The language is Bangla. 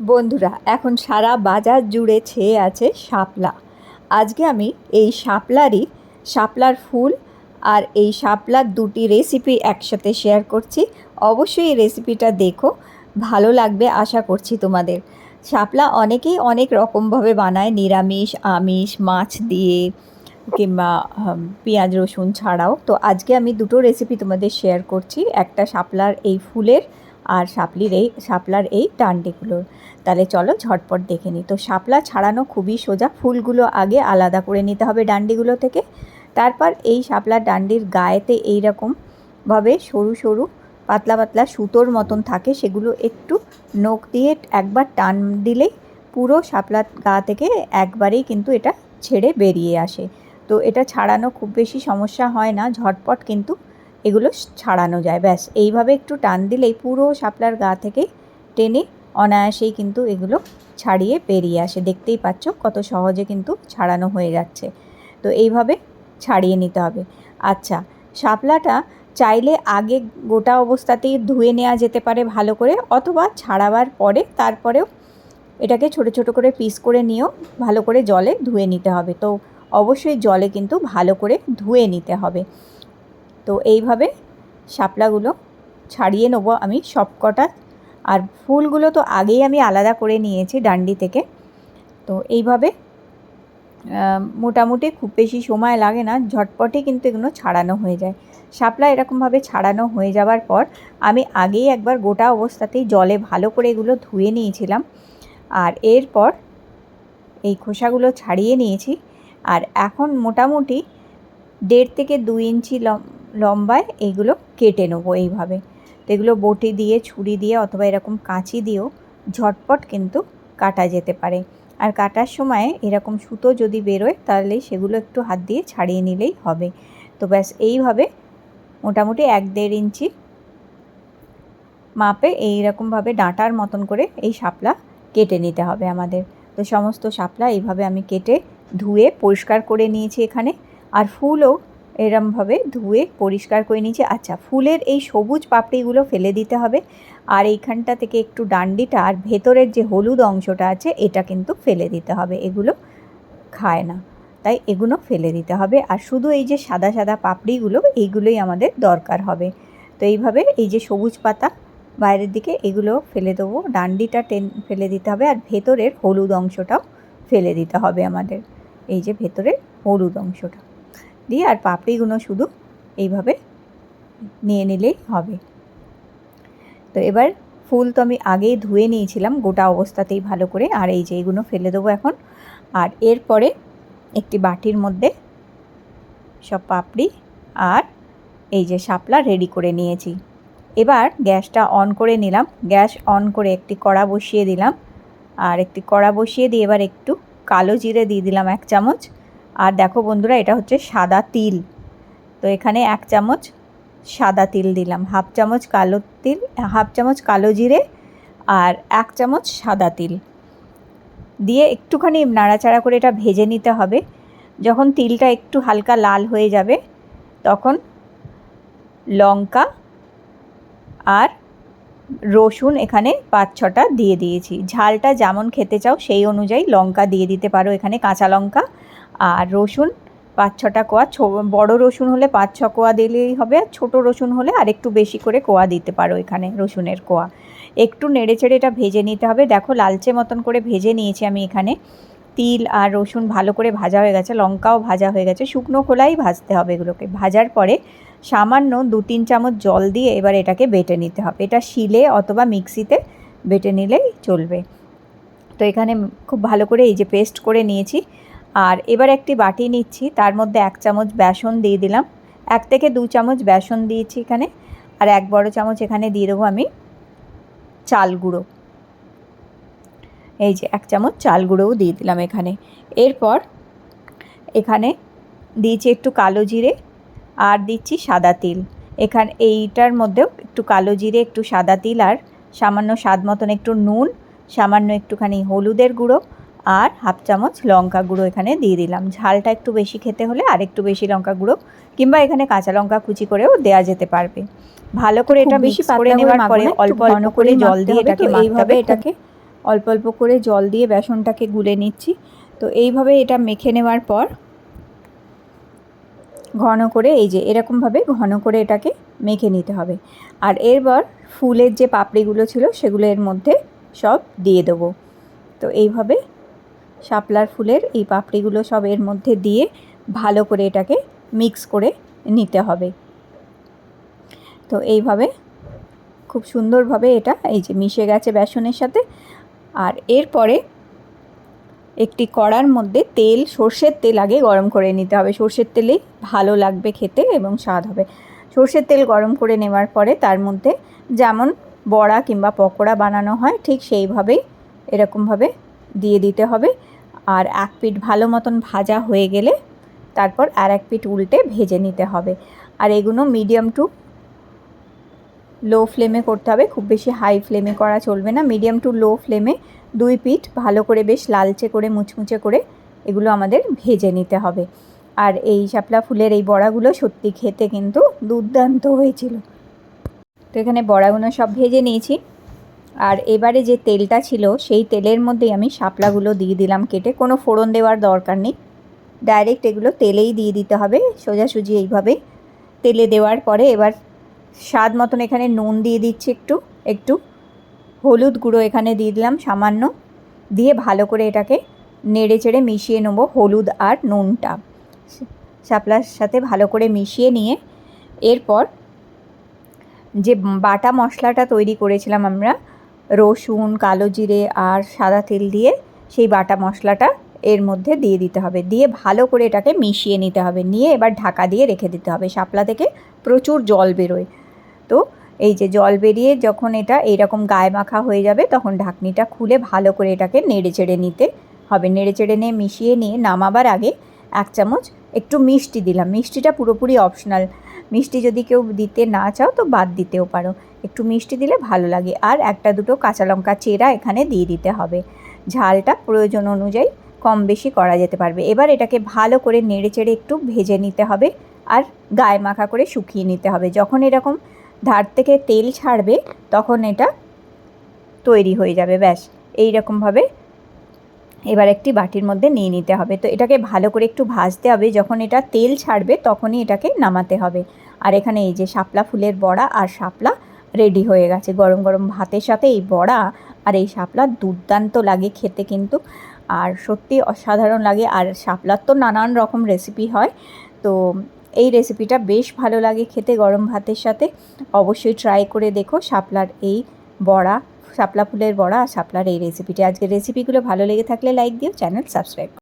বন্ধুরা, এখন সারা বাজার জুড়ে ছেয়ে আছে শাপলা। আজকে আমি এই শাপলারই শাপলার ফুল আর এই শাপলার দুটি রেসিপি একসাথে শেয়ার করছি। অবশ্যই এই রেসিপিটা দেখো, ভালো লাগবে আশা করছি তোমাদের। শাপলা অনেকেই অনেক রকমভাবে বানায়, নিরামিষ, আমিষ, মাছ দিয়ে কিংবা পেঁয়াজ, রসুন ছাড়াও। তো আজকে আমি দুটো রেসিপি তোমাদের শেয়ার করছি। একটা শাপলার এই ফুলের আর শাপলির এই, শাপলার এই ডান্ডিগুলোর। তাহলে চলো ঝটপট দেখে নিই। তো শাপলা ছাড়ানো খুবই সোজা, ফুলগুলো আগে আলাদা করে নিতে হবে ডান্ডিগুলো থেকে। তারপর এই শাপলার ডান্ডির গায়েতে এই রকমভাবে সরু সরু, পাতলা পাতলা সুতোর মতন থাকে, সেগুলো একটু নখ দিয়ে একবার টান দিলেই পুরো শাপলার গা থেকে একবারেই কিন্তু এটা ছেড়ে বেরিয়ে আসে। তো এটা ছাড়ানো খুব বেশি সমস্যা হয় না, ঝটপট কিন্তু এগুলো ছাড়ানো যায়। ব্যাস, এইভাবে একটু টান দিলেই পুরো শাপলার গা থেকে টেনে অনায়াসেই কিন্তু এগুলো ছাড়িয়ে বেরিয়ে আসে। দেখতেই পাচ্ছ কত সহজে কিন্তু ছাড়ানো হয়ে যাচ্ছে। তো এইভাবে ছাড়িয়ে নিতে হবে। আচ্ছা শাপলাটা চাইলে আগে গোটা অবস্থাতেই ধুয়ে নেওয়া যেতে পারে ভালো করে, অথবা ছাড়াবার পরে তারপরেও এটাকে ছোট ছোট করে পিস করে নিয়েও ভালো করে জলে ধুয়ে নিতে হবে। তো অবশ্যই জলে কিন্তু ভালো করে ধুয়ে নিতে হবে। তো এইভাবে শাপলাগুলো ছাড়িয়ে নেব আমি সবকটা। আর ফুলগুলো তো আগেই আমি আলাদা করে নিয়েছি ডান্ডি থেকে। তো এইভাবে মোটামুটি খুব বেশি সময় লাগে না, ঝটপটে কিন্তু এগুলো ছাড়ানো হয়ে যায়। শাপলা এরকমভাবে ছাড়ানো হয়ে যাওয়ার পর আমি আগেই একবার গোটা অবস্থাতেই জলে ভালো করে এগুলো ধুয়ে নিয়েছিলাম। আর এরপর এই খোসাগুলো ছাড়িয়ে নিয়েছি। আর এখন মোটামুটি দেড় থেকে দুই ইঞ্চি লম্বায় এইগুলো কেটে নেব এইভাবে। তো এগুলো বটি দিয়ে, ছুরি দিয়ে অথবা এরকম কাঁচি দিয়েও ঝটপট কিন্তু কাটা যেতে পারে। আর কাটার সময় এরকম সুতো যদি বেরোয় তাহলে সেগুলো একটু হাত দিয়ে ছাড়িয়ে নিলেই হবে। তো ব্যাস, এইভাবে মোটামুটি এক দেড় ইঞ্চি মাপে এইরকমভাবে ডাঁটার মতন করে এই শাপলা কেটে নিতে হবে আমাদের। তো সমস্ত শাপলা এইভাবে আমি কেটে ধুয়ে পরিষ্কার করে নিয়েছি এখানে। আর ফুলও এরমভাবে ধুয়ে পরিষ্কার করে নিয়েছি। আচ্ছা ফুলের এই সবুজ পাপড়িগুলো ফেলে দিতে হবে। আর এইখানটা থেকে একটু ডান্ডিটা আর ভেতরের যে হলুদ অংশটা আছে, এটা কিন্তু ফেলে দিতে হবে। এগুলো খায় না, তাই এগুলো ফেলে দিতে হবে। আর শুধু এই যে সাদা সাদা পাপড়িগুলো, এইগুলোই আমাদের দরকার হবে। তো এইভাবে এই যে সবুজ পাতা, বাইরের দিকে এগুলো ফেলে দেবো। ডান্ডিটা টেন, ফেলে দিতে হবে। আর ভেতরের হলুদ অংশটাও ফেলে দিতে হবে আমাদের। এই যে ভেতরের হলুদ অংশটা। দিয়ে আর পাপড়িগুলো শুধু এইভাবে নিয়ে নিলেই হবে। তো এবার ফুল তো আমি আগেই ধুয়ে নিয়েছিলাম, গোটা অবস্থাতেই ভালো করে। আর এই যে এইগুলো ফেলে দেবো এখন। আর এরপরে একটি বাটির মধ্যে সব পাপড়ি আর এই যে শাপলা রেডি করে নিয়েছি। এবার গ্যাসটা অন করে নিলাম। গ্যাস অন করে একটি কড়া বসিয়ে দিলাম। আর একটি কড়া বসিয়ে দিয়ে এবার একটু কালো জিরে দিয়ে দিলাম এক চামচ। আর দেখো বন্ধুরা, এটা হচ্ছে সাদা তিল। তো এখানে এক চামচ সাদা তিল দিলাম, হাফ চামচ কালো তিল, হাফ চামচ কালো জিরে আর এক চামচ সাদা তিল। দিয়ে একটুখানি নাড়াচাড়া করে এটা ভেজে নিতে হবে। যখন তিলটা একটু হালকা লাল হয়ে যাবে, তখন লঙ্কা আর রসুন এখানে পাঁচ ছটা দিয়ে দিয়েছি। ঝালটা যেমন খেতে চাও সেই অনুযায়ী লঙ্কা দিয়ে দিতে পারো। এখানে কাঁচা লঙ্কা আর রসুন, পাঁচ ছটা কোয়া বড় রসুন হলে পাঁচ ছ কোয়া দিলেই হবে আর ছোটো রসুন হলে আরেকটু বেশি করে কোয়া দিতে পারো এখানে রসুনের কোয়া। একটু নেড়ে চেড়ে এটা ভেজে নিতে হবে। দেখো লালচে মতন করে ভেজে নিয়েছি আমি এখানে। তিল আর রসুন ভালো করে ভাজা হয়ে গেছে, লঙ্কাও ভাজা হয়ে গেছে, শুকনো খোলাই ভাজতে হবে এগুলোকে। ভাজার পরে সামান্য দু তিন চামচ জল দিয়ে এবার এটাকে বেটে নিতে হবে। এটা শিলে অথবা মিক্সিতে বেটে নিলেই চলবে। তো এখানে খুব ভালো করে এই যে পেস্ট করে নিয়েছি আর এবার একটি বাটি নিচ্ছি, তার মধ্যে এক চামচ বেসন দিয়ে দিলাম। এক থেকে দু চামচ বেসন দিয়েছি এখানে, আর এক বড় চামচ এখানে দিয়ে দেবো আমি চাল গুঁড়ো। এই যে এক চামচ চাল গুঁড়োও দিয়ে দিলাম এখানে। এরপর এখানে দিয়েছি একটু কালো জিরে আর দিচ্ছি সাদা তিল। এখানে, এইটার মধ্যেও একটু কালো জিরে, একটু সাদা তিল আর সামান্য স্বাদ মতন একটু নুন, সামান্য একটুখানি হলুদের গুঁড়ো আর হাফ চামচ লঙ্কা গুঁড়ো এখানে দিয়ে দিলাম। ঝালটা একটু বেশি খেতে হলে আর একটু বেশি লঙ্কা গুঁড়ো কিংবা এখানে কাঁচা লঙ্কা কুচি করেও দেওয়া যেতে পারবে। ভালো করে এটা বেশি করে নেওয়ার পরে অল্প অল্প করে জল দিয়ে এটাকে এইভাবে এটাকে এটাকে অল্প অল্প করে জল দিয়ে বেসনটাকে গুলে নিচ্ছি। তো এইভাবে এটা মেখে নেওয়ার পর ঘন করে এই যে এরকমভাবে ঘন করে এটাকে মেখে নিতে হবে। আর এরপর ফুলের যে পাপড়িগুলো ছিল সেগুলো এর মধ্যে সব দিয়ে দেবো। তো এইভাবে শাপলার ফুলের এই পাপড়িগুলো সব এর মধ্যে দিয়ে ভালো করে এটাকে মিক্স করে নিতে হবে। তো এইভাবে খুব সুন্দরভাবে এটা এই যে মিশে গেছে বেসনের সাথে। আর এরপরে একটি কড়ার মধ্যে তেল, সর্ষের তেল আগে গরম করে নিতে হবে। সর্ষের তেলেই ভালো লাগবে খেতে এবং স্বাদ হবে। সর্ষের তেল গরম করে নেওয়ার পরে তার মধ্যে যেমন বড়া কিংবা পকোড়া বানানো হয় ঠিক সেইভাবেই এরকমভাবে দিয়ে দিতে হবে। আর এক পিঠ ভালো মতন ভাজা হয়ে গেলে তারপর আর এক পিঠ উল্টে ভেজে নিতে হবে। আর এগুলো মিডিয়াম টু লো ফ্লেমে করতে হবে। খুব বেশি হাই ফ্লেমে করা চলবে না। মিডিয়াম টু লো ফ্লেমে দুই পিঠ ভালো করে বেশ লালচে করে, মুচমুচে করে এগুলো আমাদের ভেজে নিতে হবে। আর এই শাপলা ফুলের এই বড়াগুলো সত্যি খেতে কিন্তু দুর্দান্ত হয়েছিল। তো এখানে বড়াগুলো সব ভেজে নিয়েছি। আর এবারে যে তেলটা ছিল, সেই তেলের মধ্যেই আমি শাপলাগুলো দিয়ে দিলাম কেটে। কোনো ফোড়ন দেওয়ার দরকার নেই। ডাইরেক্ট এগুলো তেলেই দিয়ে দিতে হবে, সোজাসুজি এইভাবে। তেলে দেওয়ার পরে এবার স্বাদ মতন এখানে নুন দিয়ে দিচ্ছি একটু একটু। হলুদ গুঁড়ো এখানে দিয়ে দিলাম সামান্য। দিয়ে ভালো করে এটাকে নেড়ে চেড়ে মিশিয়ে নেব হলুদ আর নুনটা। শাপলার সাথে ভালো করে মিশিয়ে নিয়ে এরপর যে বাটা মশলাটা তৈরি করেছিলাম আমরা রসুন, কালো জিরে আর সাদা তেল দিয়ে সেই বাটা মশলাটা এর মধ্যে দিয়ে দিতে হবে। দিয়ে ভালো করে এটাকে মিশিয়ে নিতে হবে। নিয়ে এবার ঢাকা দিয়ে রেখে দিতে হবে। শাপলা থেকে প্রচুর জল বেরোয়। তো এই যে জল বেরিয়ে যখন এটা এইরকম গায়ে মাখা হয়ে যাবে তখন ঢাকনিটা খুলে ভালো করে এটাকে নেড়ে চেড়ে নিতে হবে। নেড়ে চেড়ে নিয়ে মিশিয়ে নিয়ে নামাবার আগে এক চামচ একটু মিষ্টি দিলাম। মিষ্টিটা পুরোপুরি অপশনাল মিষ্টি যদি কেউ দিতে না চাও তো বাদ দিতেও পারো। একটু মিষ্টি দিলে ভালো লাগে। আর একটা দুটো কাঁচা লঙ্কা চেরা এখানে দিয়ে দিতে হবে। ঝালটা প্রয়োজন অনুযায়ী কম বেশি করা যেতে পারবে। এবার এটাকে ভালো করে নেড়ে চেড়ে একটু ভেজে নিতে হবে আর গায়ে মাখা করে শুকিয়ে নিতে হবে। যখন এরকম ধার থেকে তেল ছাড়বে তখন এটা তৈরি হয়ে যাবে, ব্যাস। এই রকমভাবে এবার একটি বাটির মধ্যে নিয়ে নিতে হবে। তো এটাকে ভালো করে একটু ভাজতে হবে। যখন এটা তেল ছাড়বে, তখনই এটাকে নামাতে হবে। আর এখানে এই যে শাপলা ফুলের বড়া আর শাপলা রেডি হয়ে গেছে। গরম গরম ভাতের সাথে এই বড়া আর এই শাপলা দুর্দান্ত লাগে খেতে কিন্তু। আর সত্যি অসাধারণ লাগে। আর শাপলার তো নানান রকম রেসিপি হয়। তো এই রেসিপিটা বেশ ভালো লাগে খেতে গরম ভাতের সাথে। অবশ্যই ট্রাই করে দেখো শাপলার এই বড়া শাপলা ফুলের বড়া, শাপলার এই রেসিপিটি আজকের রেসিপিগুলো ভালো লেগে থাকলে লাইক দিও চ্যানেল সাবস্ক্রাইব